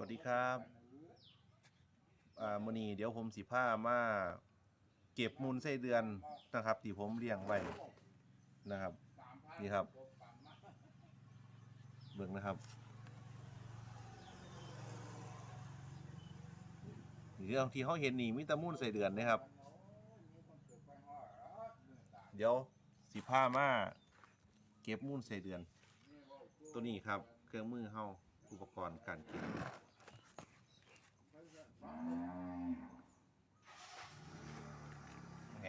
วัสดีครับอ่ามื้อนี้เดี๋ยวผมสิพามาเก็บมูลไส้เดือนนะครับที่ผมเลี้ยงไว้นะครับ นี่ครับเบิ่งนะครับเรื่องที่เขาเห็นนี่มีแตะมูลไส้เดือนนะครับ เดี๋ยวสิพามาเก็บมูลไส้เดือน ตัวนี้ครับ เครื่องมือเฮาอุปกรณ์การเก็บ แห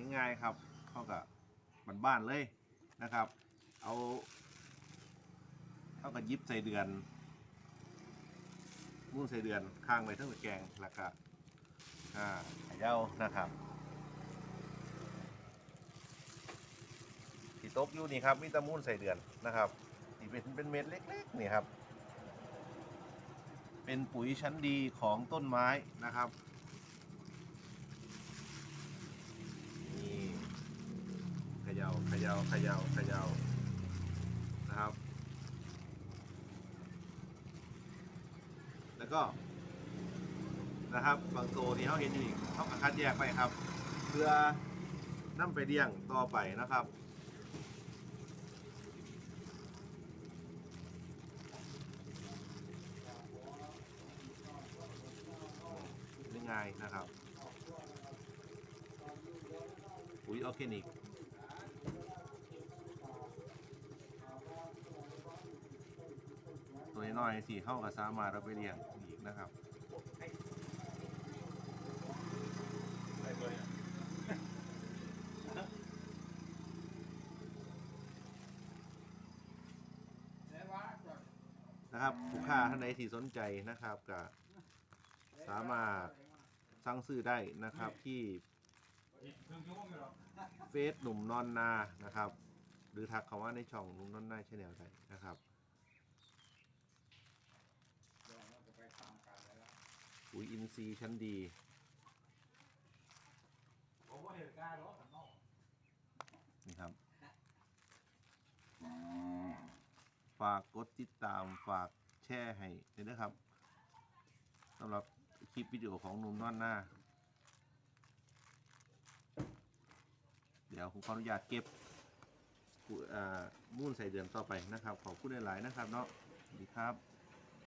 ม ง่ายๆครับเข้ากับบ้านๆเลยนะครับ เอาเข้ากับยิบใส่เดือนมุ่นใส่เดือนข้างไปทั้งตะแกงแล้วก็อ่าไข่เย้านะครับที่ตกอยู่นี่ครับมีตะมุ่นใส่เดือนนะครับที่เป็นเป็นเม็ดเล็กๆนี่ครับ เป็นปุ๋ยชั้นดีของต้นไม้นะครับ นี่เขยาเขยาเขยาเขยานะครับ แล้วก็ นะครับ บางตัวที่เขาเห็นอยู่นี่เขาก็คัดแยกไปครับ เพื่อนำไปเลี้ยงต่อไปนะครับง่ายนะครับปุ๋ยออร์แกนิก ตัว น้อยสี่เข้ากับสามารถเราไปเลี้ยงอีกนะครับนะครับผู้ค้าท่านใดที่สนใจนะครับก็สามารถสั่งซื้อได้นะครับที่เฟซหนุ่มนอนนานะครับ หรือทักเขาว่าในช่องหนุ่มนอนนาชแนลได้นะครับ ยอินทรีย์ชั้นดีนี่ครับ ฝากกดติดตามฝากแชร์ให้ด้วยนะครับสำหรับคลิปวิดีโอของหนุ่มนอนหน้า เดี๋ยวผมขออนุญาตเก็บปุ๋ยอ่ามูลใส่เดือนต่อไปนะครับ ขอบคุณหลาย ๆ นะครับ เนาะดีครับ